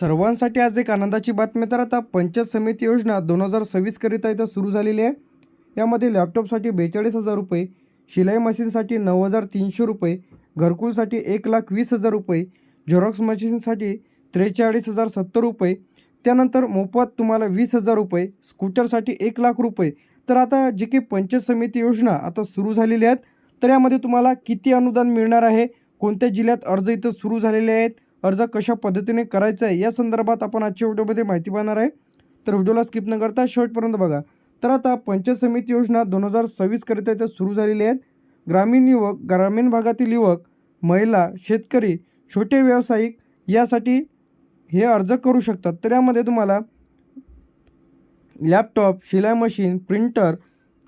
सर्वांसाठी आज एक आनंदाची बातमी तर आता पंचायत समिती योजना दोन हजार सव्वीसकरिता इथं सुरू झालेली आहे. यामध्ये लॅपटॉपसाठी बेचाळीस हजार रुपये शिलाई मशीनसाठी नऊ हजार तीनशे रुपये घरकुलसाठी एक लाख वीस हजार रुपये झेरॉक्स मशीनसाठी त्रेचाळीस हजार सत्तर रुपये त्यानंतर मोफत तुम्हाला वीस हजार रुपये स्कूटरसाठी एक लाख रुपये. तर आता जी की पंचायत समिती योजना आता सुरू झालेली आहेत. तर यामध्ये तुम्हाला किती अनुदान मिळणार आहे? कोणत्या जिल्ह्यात अर्ज इथं सुरू झालेले आहेत? अर्ज कशा पद्धतीने करायचा आहे या संदर्भात आपण आजच्या व्हिडिओमध्ये माहिती पाहणार आहे. तर व्हिडिओला स्किप न करता शेवटपर्यंत बघा. तर आता पंचायत समिती योजना दोन हजार सव्वीसकरिता इथं सुरू झालेली आहेत. ग्रामीण युवक ग्रामीण भागातील युवक महिला शेतकरी छोटे व्यावसायिक यासाठी हे अर्ज करू शकतात. तर यामध्ये तुम्हाला लॅपटॉप शिलाई मशीन प्रिंटर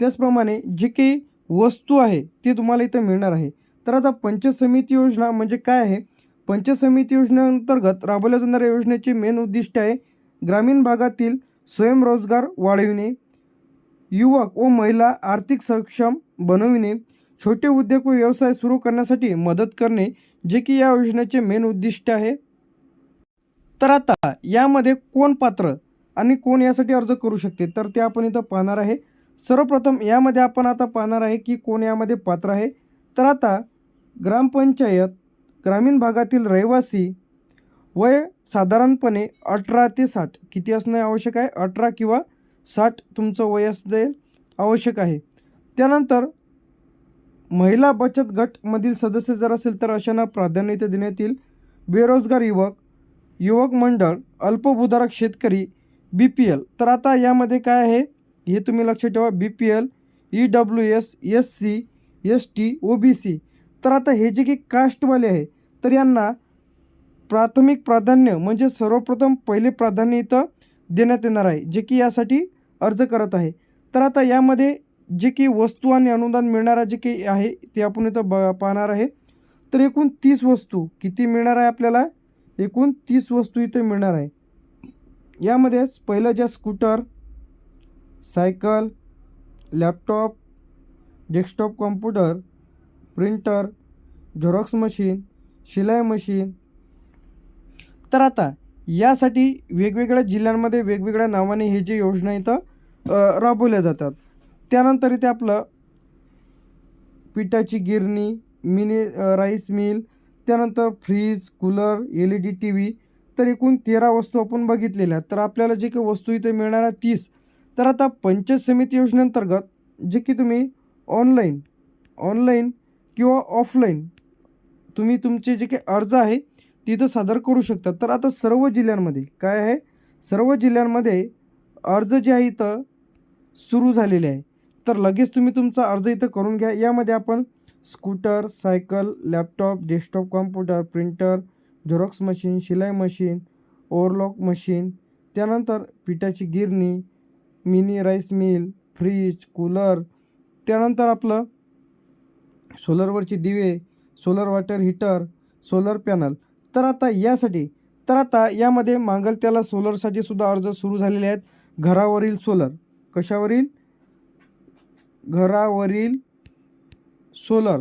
त्याचप्रमाणे जे काही वस्तू आहे ते तुम्हाला इथं मिळणार आहे. तर आता पंचायत समिती योजना म्हणजे काय आहे? पंचायत समिती योजनेअंतर्गत राबवल्या जाणाऱ्या योजनेचे मेन उद्दिष्ट आहे ग्रामीण भागातील स्वयंरोजगार वाढविणे युवक व महिला आर्थिक सक्षम बनविणे छोटे उद्योग व व्यवसाय सुरू करण्यासाठी मदत करणे जे की या योजनेचे मेन उद्दिष्ट आहे. तर आता यामध्ये कोण पात्र आणि कोण यासाठी अर्ज करू शकते तर ते आपण इथं पाहणार आहे. सर्वप्रथम यामध्ये आपण आता पाहणार आहे की कोण यामध्ये पात्र आहे. तर आता ग्रामपंचायत ग्रामीण भागातील रहिवासी वय साधारणपणे अठरा ते साठ. किती असणे आवश्यक आहे? अठरा किंवा साठ तुमचं वय असणे आवश्यक आहे. त्यानंतर महिला बचत गटमधील सदस्य जर असेल तर अशांना प्राधान्य इथे देण्यात येईल. बेरोजगार युवक युवक मंडळ अल्पभूधारक शेतकरी बी पी एल. तर आता यामध्ये काय आहे? हे तुम्ही लक्षात ठेवा. B P L E W S S C S T O B C. तर आता हे जे काही कास्टवाले आहे तर यांना प्राथमिक प्राधान्य म्हणजे सर्वप्रथम पहिले प्राधान्य इथं देण्यात येणार आहे जे की यासाठी अर्ज करत आहे. तर आता यामध्ये जे की वस्तू आणि अनुदान मिळणारा जे काही आहे ते आपण इथं ब पाहणार आहे. तर एकूण तीस वस्तू किती मिळणार आहे आपल्याला? एकूण तीस वस्तू इथे मिळणार आहे. यामध्ये पहिलं ज्या scooter cycle laptop desktop computer printer xerox machine शिलाई मशीन. तर आता यासाठी वेगवेगळ्या जिल्ह्यांमध्ये वेगवेगळ्या नावाने हे जे योजना इथं राबवल्या जातात. त्यानंतर इथे आपलं पिठाची गिरणी मिनी राईस मिल त्यानंतर fridge cooler L E D T V तर एकूण तेरा वस्तू आपण बघितलेल्या. तर आपल्याला जे काही वस्तू इथे मिळणार आहे तीस. तर आता पंचायत समिती योजनेअंतर्गत जे की तुम्ही ऑनलाईन ऑनलाईन किंवा ऑफलाईन तुम्ही तुमचे जे काही अर्ज आहे तिथं सादर करू शकता. तर आता सर्व जिल्ह्यांमध्ये काय आहे? सर्व जिल्ह्यांमध्ये अर्ज जे आहे इथं सुरू झालेले आहे. तर लगेच तुम्ही तुमचा अर्ज इथं करून घ्या. यामध्ये आपण scooter cycle laptop desktop computer printer xerox machine शिलाई मशीन ओव्हरलॉक मशीन त्यानंतर पिठाची गिरणी mini rice mill fridge cooler त्यानंतर आपलं सोलरवरचे दिवे solar water heater solar panel. तर आता यासाठी तर आता यामध्ये मांगलत्याला सोलरसाठी सुद्धा अर्ज सुरू झालेले आहेत. घरावरील सोलर. कशावरील? घरावरील सोलर.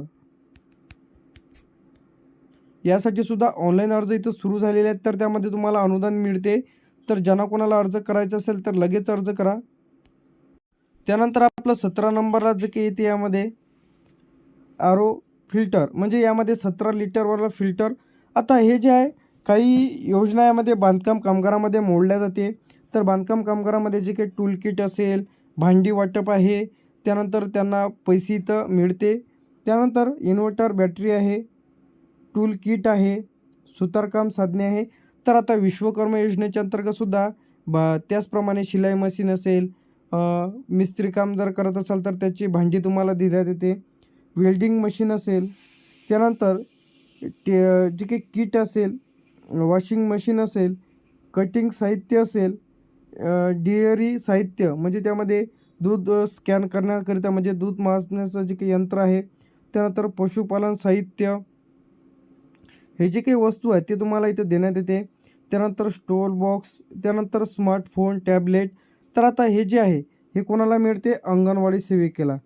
यासाठी सुद्धा ऑनलाईन अर्ज इथं सुरू झालेले आहेत. तर त्यामध्ये तुम्हाला अनुदान मिळते. तर ज्यांना कोणाला अर्ज करायचा असेल तर लगेच अर्ज करा. त्यानंतर आपलं सतरा नंबरला जे काही येते यामध्ये? आरो फिल्टर म्हणजे यामध्ये सतरा लिटरवाला फिल्टर आता हे जे आहे काही योजना यामध्ये बांधकाम कामगारामध्ये मोडल्या जाते. तर बांधकाम कामगारामध्ये जे काही टूल किट असेल भांडी वाटप आहे त्यानंतर त्यांना पैसे इथं मिळते. त्यानंतर इन्व्हर्टर बॅटरी आहे टूल किट आहे सुतारकाम साधने आहे. तर आता विश्वकर्मा योजनेच्या अंतर्गतसुद्धा बा त्याचप्रमाणे शिलाई मशीन असेल मिस्त्रीकाम मिस्त्री काम जर करत असाल तर त्याची भांडी तुम्हाला दिल्या देते वेल्डिंग मशीन असेल त्यानंतर टे जे काही किट असेल वॉशिंग मशीन असेल कटिंग साहित्य असेल डेअरी साहित्य म्हणजे त्यामध्ये दूध स्कॅन करण्याकरिता म्हणजे दूध मासण्याचं जे काही यंत्र आहे त्यानंतर पशुपालन साहित्य हे जे काही वस्तू आहेत ते तुम्हाला इथे देण्यात येते. त्यानंतर स्टोर बॉक्स त्यानंतर स्मार्टफोन टॅबलेट. तर आता हे जे आहे हे कोणाला मिळते? अंगणवाडी सेविकेला.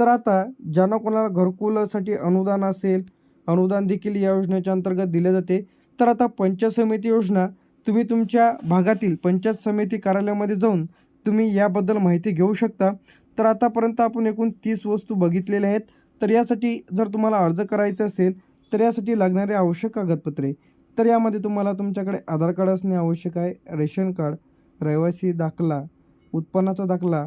तर आता ज्यांना कोणाला घरकुलासाठी अनुदान असेल अनुदान देखील या योजनेच्या अंतर्गत दिले जाते तर आता पंचायत समिती योजना तुम्ही तुमच्या भागातील पंचायत समिती कार्यालयामध्ये जाऊन तुम्ही याबद्दल माहिती घेऊ शकता. तर आतापर्यंत आपण एकूण तीस वस्तू बघितलेल्या आहेत. तर यासाठी जर तुम्हाला अर्ज करायचा असेल तर यासाठी लागणारे आवश्यक कागदपत्रे. तर यामध्ये तुम्हाला तुमच्याकडे आधार कार्ड असणे आवश्यक आहे रेशन कार्ड रहिवासी दाखला उत्पन्नाचा दाखला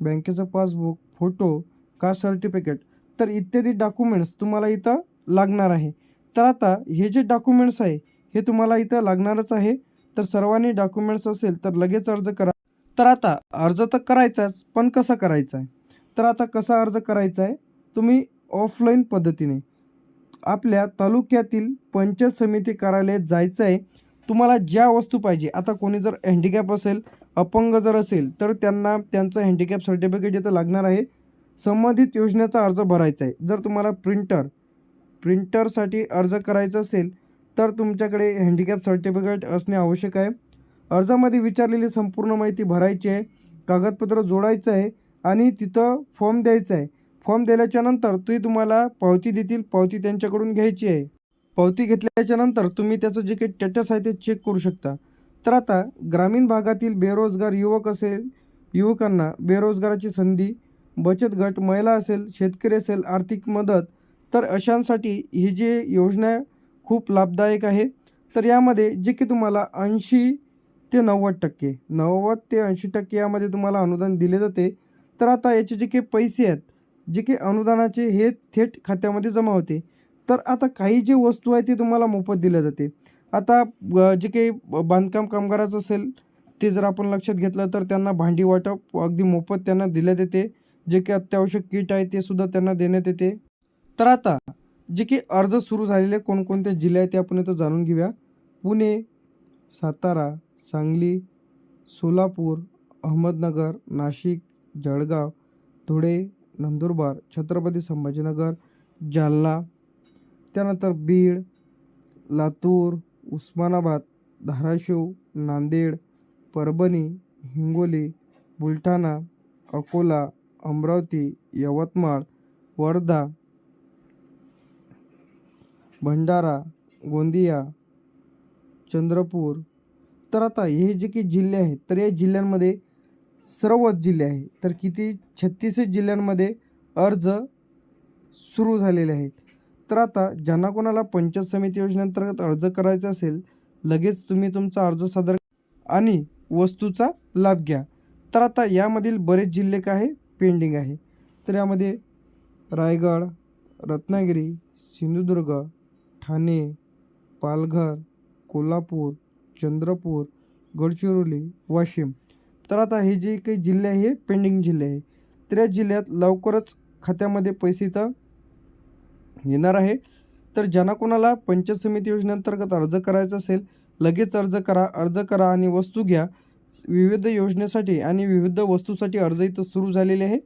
बँकेचं पासबुक फोटो कास्ट सर्टिफिकेट तर इत्यादी डॉक्युमेंट्स तुम्हाला इथं लागणार आहे. तर आता हे जे डॉक्युमेंट्स आहे हे तुम्हाला इथं लागणारच आहे. तर सर्वांनी डॉक्युमेंट्स असेल तर लगेच अर्ज करा. तर आता अर्ज तर करायचाच पण कसा करायचा आहे? तर आता कसा अर्ज करायचा आहे? तुम्ही ऑफलाईन पद्धतीने आपल्या तालुक्यातील पंचायत समिती कार्यालयात जायचं आहे. तुम्हाला ज्या वस्तू पाहिजे आता कोणी जर हँडिकॅप असेल अपंग जर असेल तर त्यांना त्यांचं हँडिकॅप सर्टिफिकेट इथं लागणार आहे. संबंधित योजनेचा अर्ज भरायचा आहे. जर तुम्हाला प्रिंटर प्रिंटरसाठी अर्ज करायचा असेल तर तुमच्याकडे हँडिकॅप सर्टिफिकेट असणे आवश्यक आहे. अर्जामध्ये विचारलेली संपूर्ण माहिती भरायची आहे. कागदपत्र जोडायचं आहे आणि तिथं फॉर्म द्यायचा आहे. फॉर्म दिल्याच्यानंतर ते तुम्हाला पावती देतील. पावती त्यांच्याकडून घ्यायची आहे. पावती घेतल्याच्यानंतर तुम्ही त्याचं जे काही स्टेटस आहे ते चेक करू शकता. तर आता ग्रामीण भागातील बेरोजगार युवक असेल युवकांना बेरोजगाराची संधी बचत गट महिला असेल शेतकरी असेल आर्थिक मदत तर अशांसाठी ही जी योजना खूप लाभदायक आहे. तर यामध्ये जे की तुम्हाला ऐंशी ते नव्वद टक्के नव्वद ते ऐंशी टक्के यामध्ये तुम्हाला अनुदान दिले जाते. तर आता याचे जे काही पैसे आहेत जे काही अनुदानाचे हे थेट खात्यामध्ये जमा होते. तर आता काही जे वस्तू आहे ते तुम्हाला मोफत दिल्या जाते. आता जे काही बांधकाम कामगाराचं असेल ते जर आपण लक्षात घेतलं तर त्यांना भांडी वाटप अगदी मोफत त्यांना दिल्या जाते. जे की अत्यावश्यक किट आहे ते सुद्धा त्यांना देण्यात येते. तर आता जे की अर्ज सुरू झालेले कोणकोणते जिल्हे आहेत ते आपण इथं जाणून घेऊया. पुणे सातारा सांगली सोलापूर अहमदनगर नाशिक जळगाव धुळे नंदुरबार छत्रपती संभाजीनगर जालना त्यानंतर बीड लातूर उस्मानाबाद धाराशिव नांदेड परभणी हिंगोली बुलढाणा अकोला अमरावती यवतमाळ वर्धा भंडारा गोंदिया चंद्रपूर. तर आता हे जे काही जिल्हे आहेत तर या जिल्ह्यांमध्ये सर्वच जिल्हे आहेत. तर किती? छत्तीस जिल्ह्यांमध्ये अर्ज सुरू झालेले आहेत. तर आता ज्यांना कोणाला पंचायत समिती योजनेअंतर्गत अर्ज करायचा असेल लगेच तुम्ही तुमचा अर्ज सादर आणि वस्तूचा लाभ घ्या. तर आता यामधील बरेच जिल्हे काय आहे पेंडिंग आहे. तर यामध्ये रायगड रत्नागिरी सिंधुदुर्ग ठाणे पालघर कोल्हापूर चंद्रपूर गडचिरोली वाशिम. तर आता हे जे काही जिल्हे आहे हे पेंडिंग जिल्हे आहे. तर या जिल्ह्यात लवकरच खात्यामध्ये पैसे इथं येणार आहे. तर ज्यांना कोणाला पंचायत समिती योजनेअंतर्गत अर्ज करायचा असेल लगेच अर्ज करा अर्ज करा आणि वस्तू घ्या. विविध योजनेसाठी आणि विविध वस्तूसाठी अर्ज इथं सुरू झालेले आहे.